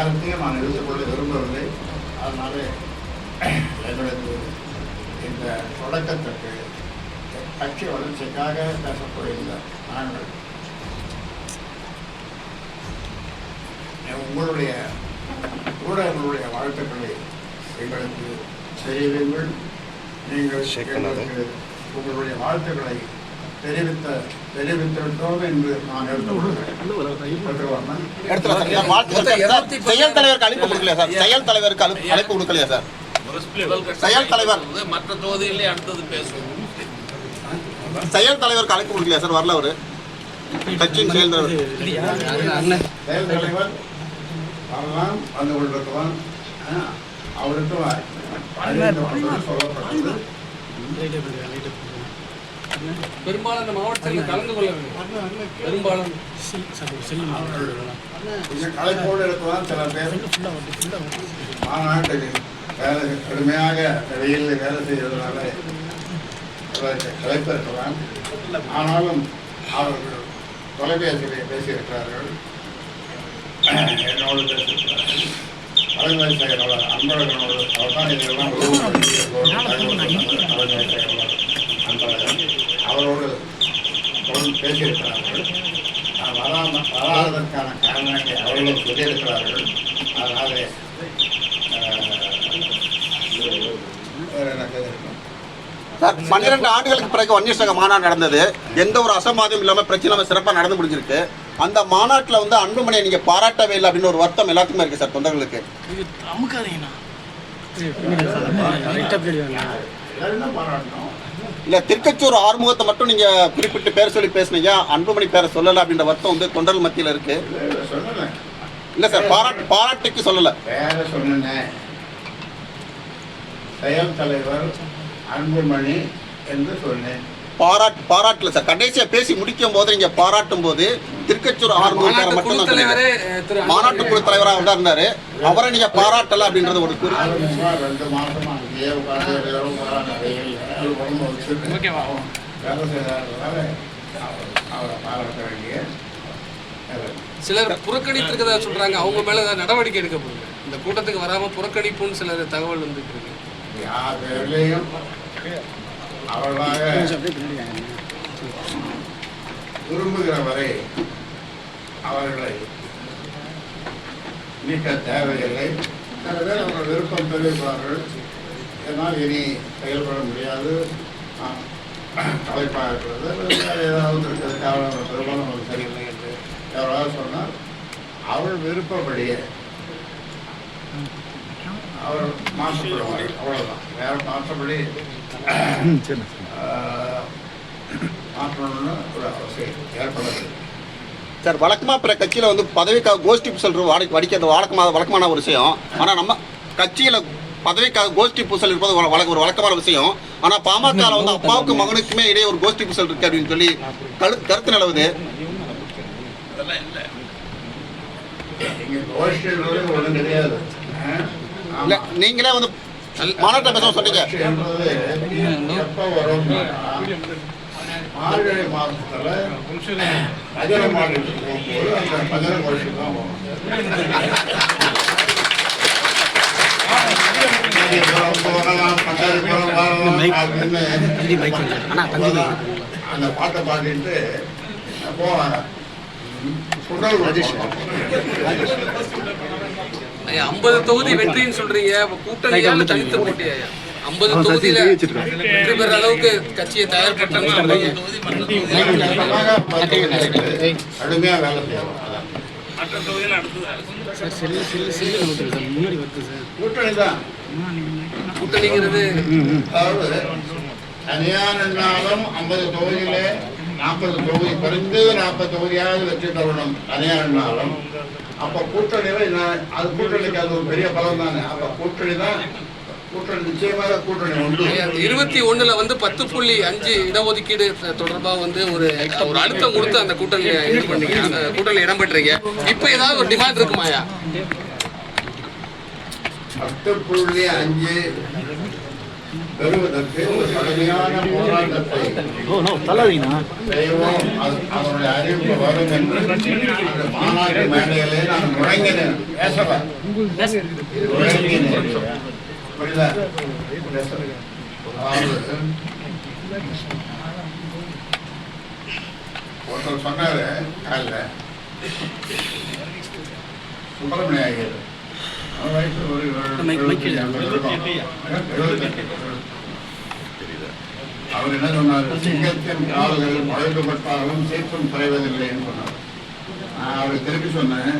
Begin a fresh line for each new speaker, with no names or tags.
நேரத்தையும் நான் எடுத்துக்கொள்ள விரும்பவில்லை. அதனால எங்களது இந்த தொடக்கத்துக்கு கட்சி வளர்ச்சிக்காக பேசக்கூடிய இந்த நாங்கள் உங்களுடைய ஊடகங்களுடைய வாழ்த்துக்களை எங்களுக்கு தெரிவிங்கள் நீங்கள் எங்களுக்கு உங்களுடைய வாழ்த்துக்களை தெரிவித்த தெரிவித்திருக்கிறோம் என்று நான் எடுத்துக்கொள்கிறேன்
செயல் தலைவருக்கு அழைப்பு கொடுக்கலையா சார்? செயல் தலைவருக்கு அழைப்பு கொடுக்கலையா சார்? செயல் தலைவர்.
மற்ற தொகுதியிலே அடுத்தது பேசுவோம்.
செயல் தலைவருக்கு அழைப்பு கொடுக்கலையா சார்? வரல அவரு. கட்சியின் செயல் தலைவர்.
செயல் தலைவர் வரலாம் வந்து கொண்டிருக்கலாம். ஆ, அவருக்கு சொல்லப்பட்டது
பெரும்பாலான மாவட்டத்தில் கலந்து கொள்ள வேண்டும்.
கொஞ்சம் களைப்போடு இருக்கலாம் சில பேர். மாநாட்டுக்கு வேலை கடுமையாக வெயிலில் வேலை செய்வதனால களைப்பு இருக்கலாம் ஆனாலும் அவர்கள் தொலைபேசியிலே பேசியிருக்கிறார்கள். என்னோடு பேசியிருக்கிறார்கள். தலைமை செயலாளர் அன்பழகனோடு அவர் தான் இதெல்லாம் தலைமை செயலாளர் அன்பழகன் அவரோடு தொடர்ந்து பேசியிருக்கிறார்கள் வராம வராததற்கான காரணங்களை அவர்களும் சொல்லியிருக்கிறார்கள் அதனாலே
சார் பன்னிரெண்டு ஆண்டுகளுக்கு பிறகு வன்னியர் மாநாடு நடந்தது எந்த ஒரு அசம்பாதம் இல்லாம பிரச்சனை சிறப்பாக நடந்து முடிஞ்சிருக்கு அந்த மாநாட்டில் வந்து அன்புமணியை நீங்க பாராட்டவே இல்லை அப்படின்னு ஒரு வருத்தம் எல்லாத்துக்குமே இருக்கு சார் தொண்டர்களுக்கு
பாராட்டணும்
இல்ல திருக்கச்சூர் ஆறுமுகத்தை மட்டும் நீங்க குறிப்பிட்டு பேர் சொல்லி பேசுனீங்க அன்புமணி பேரை சொல்லல அப்படின்ற வருத்தம் வந்து தொண்டர்கள் மத்தியில் இருக்கு
இல்லை
சார் பாராட்டு பாராட்டுக்கு சொல்லல
வேற சொன்னேன் செயல் தலைவர் அன்புமணி என்று சொன்னேன்
பாராட்டு பாராட்டுல சார் கடைசியா பேசி முடிக்கும் போது நீங்க பாராட்டும் போது திருக்கச்சூர் பேரை
மாநாட்டு
மட்டும் தான் மாநாட்டு குழு தலைவராக தான் இருந்தாரு அவரை நீங்க பாராட்டல அப்படின்றது ஒரு குறி
அது உடம்பு வச்சுட்டு வேலை செய்யறதுனால அவர் அவரை பாராட்ட வேண்டிய.
சிலர் புறக்கணித்திருக்கதா சொல்றாங்க. அவங்க மேல ஏதாவது நடவடிக்கை எடுக்கப்படுங்க இந்த கூட்டத்துக்கு வராம புறக்கணிப்புன்னு சிலர் தகவல் வந்துட்டு இருக்கு.
யார் பேர்லையும் அவர்களாக விரும்புகிற வரை அவர்களை நீக்க தேவையில்லை. சில பேர் அவர்கள் விருப்பம் தெரிவிப்பார்கள். என்னால் இனி செயல்பட முடியாது. களைப்பாக இருக்கிறது. ஏதாவது இருக்கிறது தேவையான பெரும்பாலும் நமக்கு சரியில்லை என்று யாராவது சொன்னால் அவள் விருப்பப்படியே அவர் மாற்றப்படுவார். அவ்வளவுதான். வேற மாற்றப்படி மாற்றணும்னு ஒரு அவசியம் ஏற்படாது
சார் வழக்கமா பிற கட்சியில வந்து பதவிக்காக கோஷ்டி பூசல் வாடி வடிக்கிறது வழக்கமாக வழக்கமான ஒரு விஷயம். ஆனா நம்ம கட்சியில பதவிக்காக கோஷ்டி பூசல் இருப்பது ஒரு ஒரு வழக்கமான விஷயம். ஆனா பாமக வந்து அப்பாவுக்கு மகனுக்குமே இடையே ஒரு கோஷ்டி பூசல் இருக்கு அப்படின்னு சொல்லி கரு கருத்து நிலவுது.
இங்க
நீங்களே வந்து மாநாட்டை பேச சொன்னீங்க
மார்கழி பஜனை போகும்போது அந்த பஜனை தான் வரும் அந்த பாட்டை பாடிட்டு
ஐயா ஐம்பது தொகுதி வெற்றின்னு சொல்றீங்க. அப்ப கூட்டணியால தனித்து போட்டி ஐயா? ஐம்பது தொகுதியில வெற்றி பெற அளவுக்கு கட்சியை
வேலை
மற்ற தொகுதியில் அடுத்தது
கூட்டணி தான்
கூட்டணிங்கிறது
அதாவது தனியா நின்றாலும் ஐம்பது தொகுதியில நாற்பது தொகுதி குறைந்தது நாற்பது தொகுதியாவது வெற்றி பெறணும் தனியா நின்றாலும் அப்ப கூட்டணியில அது கூட்டணிக்கு அது ஒரு பெரிய பலம் தானே. அப்ப கூட்டணி தான்
இருபத்தி ஒண்ணுல வந்து பத்து புள்ளி அஞ்சு இடஒதுக்கீடு தொடர்பா வந்து ஒரு ஒரு அழுத்தம் கொடுத்து அந்த கூட்டணி இது பண்ணீங்க அந்த கூட்டணி இடம் பெற்றீங்க. இப்ப ஏதாவது ஒரு டிமாண்ட் இருக்குமாயா?
பத்து புள்ளி அஞ்சு பெறுவதற்கு ஒரு கடுமையான போராட்டத்தை செய்வோம் அதனுடைய அறிவிப்பு வரும் என்று அந்த மாநாட்டு மேடையிலே நான் முழங்கினேன். முழங்கினேன். ஒருத்தர் சொன்னாரு காலைல சுப்பிரமணிய ஐயர். வயசு ஒரு. அவர் என்ன சொன்னார்? சிங்கத்தின் கால்கள் பழுதுபட்டாலும் சீற்றம் குறைவதில்லைன்னு சொன்னார். நான் அவருக்கு திருப்பி சொன்னேன்.